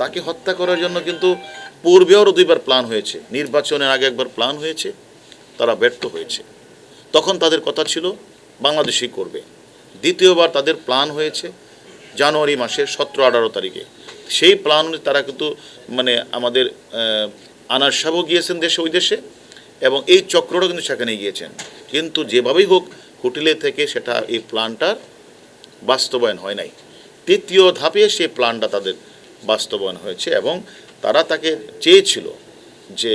তাকে হত্যা করার জন্য কিন্তু পূর্বেও দুইবার প্ল্যান হয়েছে। নির্বাচনের আগে একবার প্ল্যান হয়েছে, তারা ব্যর্থ হয়েছে। তখন তাদের কথা ছিল, বাংলাদেশই করবে। দ্বিতীয়বার তাদের প্ল্যান হয়েছে, জানুয়ারি মাসের সতেরো আঠারো তারিখে। সেই প্ল্যান তারা কিন্তু মানে আমাদের আনার সাহেবও গিয়েছেন দেশে, ওই দেশে, এবং এই চক্রটা কিন্তু সেখানে গিয়েছেন। কিন্তু যেভাবেই হোক, হোটেলে থেকে সেটা এই প্ল্যানটার বাস্তবায়ন হয় নাই। তৃতীয় ধাপে সেই প্ল্যানটা তাদের বাস্তবায়ন হয়েছে এবং তারা তাকে চেয়েছিল যে,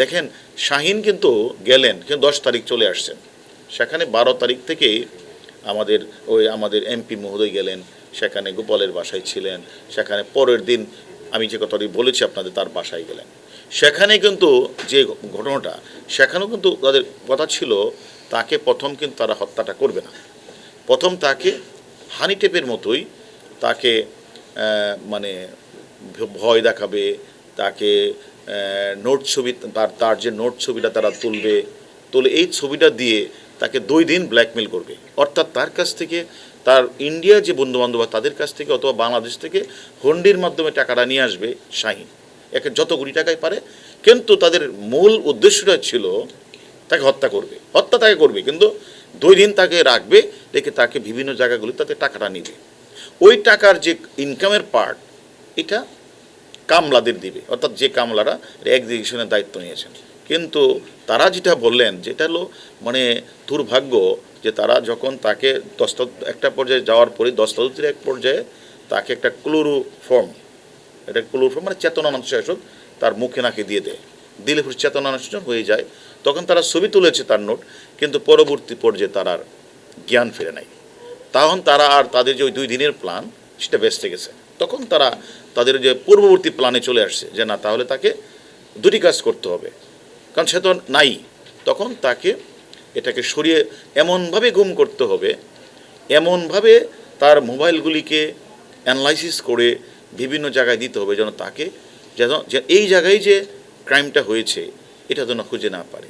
দেখেন, শাহিন কিন্তু গেলেন, কিন্তু দশ তারিখ চলে আসছেন। সেখানে বারো তারিখ থেকেই আমাদের ওই আমাদের এমপি মহোদয় গেলেন, সেখানে গোপালের বাসায় ছিলেন, সেখানে পরের দিন আমি যে কথাটি বলেছি আপনাদের, তার বাসায় গেলেন। সেখানে কিন্তু যে ঘটনাটা, সেখানেও কিন্তু তাদের কথা ছিল, তাকে প্রথম কিন্তু তারা হত্যাটা করবে না। প্রথম তাকে হানি টেপের মতোই তাকে মানে ভয় দেখাবে, তাকে নোট ছবি, তার তার যে নোট ছবিটা তারা তুলবে, তুলে এই ছবিটা দিয়ে তাকে দুই দিন ব্ল্যাকমেল করবে। অর্থাৎ তার কাছ থেকে, তার ইন্ডিয়া যে বন্ধুবান্ধব তাদের কাছ থেকে অথবা বাংলাদেশ থেকে হন্ডির মাধ্যমে টাকাটা নিয়ে আসবে শাহিন। একে যত কোটি টাকাই পারে, কিন্তু তাদের মূল উদ্দেশ্যটা ছিল তাকে হত্যা করবে। হত্যা তাকে করবে, কিন্তু দুই দিন তাকে রাখবে, রেখে তাকে বিভিন্ন জায়গাগুলি তাতে টাকাটা নিবে। ওই টাকার যে ইনকামের পার্ট এটা কামলাদের দিবে। অর্থাৎ যে কামলারা এক্সিকিউশনের দায়িত্ব নিয়েছেন। কিন্তু তারা যেটা বললেন, যেটা হলো মানে দুর্ভাগ্য যে তারা যখন তাকে দস্তা, একটা পর্যায়ে যাওয়ার পরে দস্তাদুতির এক পর্যায়ে তাকে একটা ক্লোরো ফর্ম এটা ক্লোরো ফর্ম মানে চেতনানন্দ শাসক তার মুখে নাকে দিয়ে দেয়। দিলে পরে চেতনানন্দ হয়ে যায়। তখন তারা ছবি তুলেছে তার নোট, কিন্তু পরবর্তী পর্যায়ে তার আর জ্ঞান ফিরে নাই। তখন তারা আর তাদের যে ওই দুই দিনের প্ল্যান সেটা বেঁচতে গেছে। তখন তারা তাদের যে পূর্ববর্তী প্ল্যানে চলে আসছে যে, না, তাহলে তাকে দুটি কাজ করতে হবে। কারণ সে তো নাই। তখন তাকে, এটাকে সরিয়ে এমনভাবে গুম করতে হবে, এমনভাবে তার মোবাইলগুলিকে অ্যানালাইসিস করে বিভিন্ন জায়গায় দিতে হবে যেন তাকে, যেন এই জায়গায় যে ক্রাইমটা হয়েছে, এটা যেন খুঁজে না পারে।